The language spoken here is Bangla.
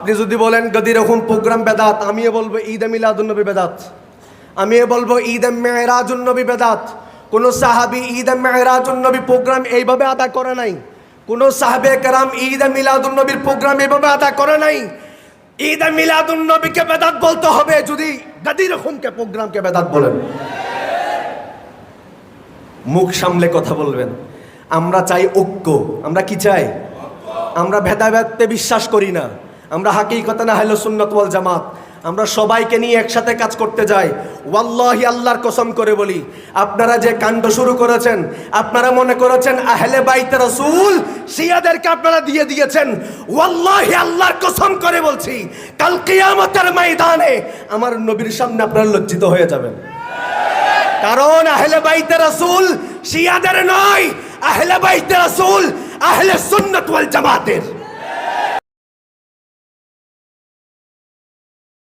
আপনি যদি বলেন, গদি রকম প্রোগ্রাম বেদাত, আমিও বলব, ঈদ মিলাদুন্নবী বেদাত। আমিও বলব, ঈদ মেহরাজুন্নবী বেদাত। কোন সাহাবি, ঈদ মেহরাজুন্নবী প্রোগ্রাম এইভাবে আদা করে নাই। কোন সাহাবে কারাম, ঈদ মিলাদুন্নবীর প্রোগ্রাম এইভাবে আদা করে নাই। ঈদ মিলাদুন্নবীকে বেদাত বলতে হবে যদি গদি রকমকে প্রোগ্রামকে বেদাত বলেন। মুখ সামলে কথা বলবেন। আমরা চাই ঐক্য। আমরা কি চাই? আমরা ভেদাভেদতে বিশ্বাস করি না। আমরা হাকিকতা না হলো সুন্নত ওয়াল জামাত। আমরা সবাইকে নিয়ে একসাথে কাজ করতে যাই। ওয়াল্লাহি আল্লাহর কসম করে বলি, আপনারা যে কাণ্ড শুরু করেছেন, আপনারা মনে করেছেন আহলে বাইতে রাসূল শিয়াদেরকে আপনারা দিয়ে দিয়েছেন। ওয়াল্লাহি আল্লাহর কসম করে বলছি, কাল কিয়ামতের ময়দানে আমার নবীর সামনে আপনারা লজ্জিত হয়ে যাবেন। কারণ আহলে বাইতে রাসূল শিয়াদের নয়, আহলে বাইতে রাসূল আহলে সুন্নাত ওয়াল জামাতের।